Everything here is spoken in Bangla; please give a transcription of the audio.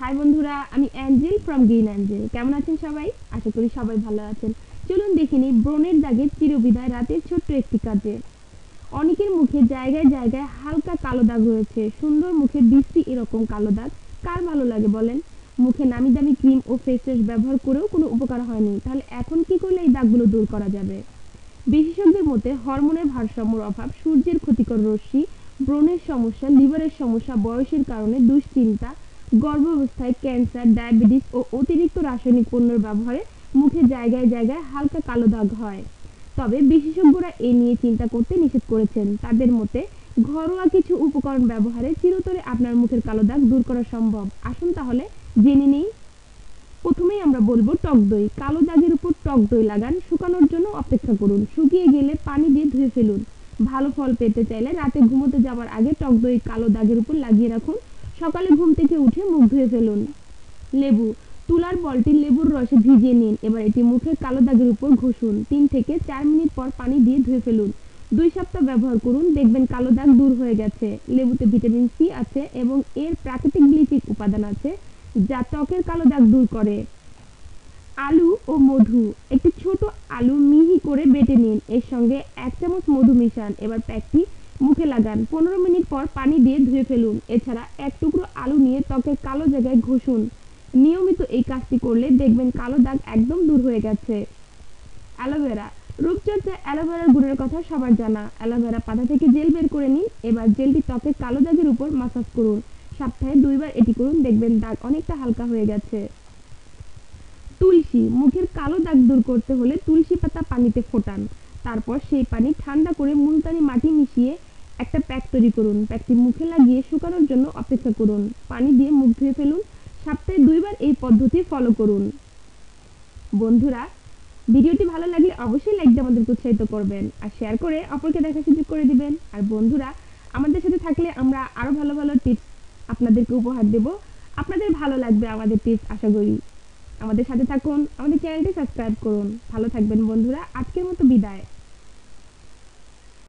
হাই বন্ধুরা, আমি অ্যাঞ্জেল ফ্রম গ্রিন অ্যাঞ্জেল কেমন আছেন সবাই? আশা করি সবাই ভালো আছেন। চলুন দেখে নিই ব্রণের দাগের চিরবিদায় রাতের ছোট্ট একটি কাজে। অনেকের মুখে জায়গায় জায়গায় হালকা কালো দাগ রয়েছে। সুন্দর মুখে বৃষ্টি এরকম কালো দাগ কার ভালো লাগে বলেন? মুখে নামি দামি ক্রিম ও ফেস ওয়াশ ব্যবহার করেও কোনো উপকার হয়নি। তাহলে এখন কি করলে এই দাগগুলো দূর করা যাবে? বিশেষজ্ঞদের মতে হরমোনের ভারসাম্যর অভাব, সূর্যের ক্ষতিকর রশ্মি, ব্রণের সমস্যা, লিভারের সমস্যা, বয়সের কারণে দুশ্চিন্তা গর্ভাবস্থায় ক্যান্সার, ডায়াবেটিস ও অতিরিক্ত রাসায়নিক পণ্যের ব্যবহারে মুখে জায়গায় জায়গায় হালকা কালো দাগ হয়। তবে বিশেষজ্ঞরা এ নিয়ে চিন্তা করতে নিষেধ করেছেন। তাদের মতে, ঘরোয়া কিছু উপকরণ ব্যবহারে চিরতরে আপনার মুখের কালো দাগ দূর করা সম্ভব। আসুন তাহলে জেনে নেই। প্রথমেই আমরা বলব টক দই। কালো দাগের উপর টক দই লাগান, শুকানোর জন্য অপেক্ষা করুন। শুকিয়ে গেলে পানি দিয়ে ধুয়ে ফেলুন। ভালো ফল পেতে চাইলে রাতে ঘুমোতে যাওয়ার আগে টক দই কালো দাগের উপর লাগিয়ে রাখুন। সকালে ঘুম থেকে উঠে মুখ ধুয়ে ফেলুন। লেবু, তুলার বলটি লেবুর রসে ভিজিয়ে নিন। এবার এটি মুখের কালো দাগের উপর ঘষুন। তিন থেকে চার মিনিট পর পানি দিয়ে ধুয়ে ফেলুন। দুই সপ্তাহ ব্যবহার করুন। দেখবেন কালো দাগ দূর হয়ে গেছে। লেবুতে ভিটামিন সি আছে এবং এর প্রাকৃতিক ব্লিচিং উপাদান আছে, যা ত্বকের কালো দাগ দূর করে। আলু ও মধু, একটি ছোট আলু মিহি করে বেটে নিন। এর সঙ্গে এক চামচ মধু মিশান। এবার প্যাকটি মুখে লাগান। পনেরো মিনিট পর পানি দিয়ে ধুয়ে ফেলুন। এছাড়া এক টুকরো আলু নিয়ে ত্বকের কালো জায়গায় ঘষুন। নিয়মিত এই কাজটি করলে দেখবেন কালো দাগ একদম দূর হয়ে গেছে। অ্যালোভেরা। রূপচর্চায় অ্যালোভেরার গুণের কথা সবার জানা। অ্যালোভেরা পাতা থেকে জেল বের করে নিন। এবার জেলটি ত্বকের কালো দাগের উপর মাসাজ করুন। সপ্তাহে দুইবার এটি করুন। দেখবেন দাগ অনেকটা হালকা হয়ে গেছে। তুলসী। মুখের কালো দাগ দূর করতে হলে তুলসী পাতা পানিতে ফোটান। তারপর সেই পানি ঠান্ডা করে মুলতানি মাটি মিশিয়ে একটা প্যাক তৈরি করুন। প্যাকটি মুখে লাগিয়ে শুকানোর জন্য অপেক্ষা করুন। পানি দিয়ে মুখ ধুয়ে ফেলুন। সপ্তাহে দুইবার এই পদ্ধতি ফলো করুন। বন্ধুরা, ভিডিওটি ভালো লাগলে অবশ্যই লাইক দিয়ে আমাদেরকে উৎসাহিত করবেন আর শেয়ার করে অপরকে দেখার সুযোগ করে দিবেন। আর বন্ধুরা, আমাদের সাথে থাকলে আমরা আরও ভালো ভালো টিপস আপনাদেরকে উপহার দেব। আপনাদের ভালো লাগবে আমাদের টিপস আশা করি। আমাদের সাথে থাকুন, আমাদের চ্যানেলটি সাবস্ক্রাইব করুন। ভালো থাকবেন বন্ধুরা, আজকের মতো বিদায়।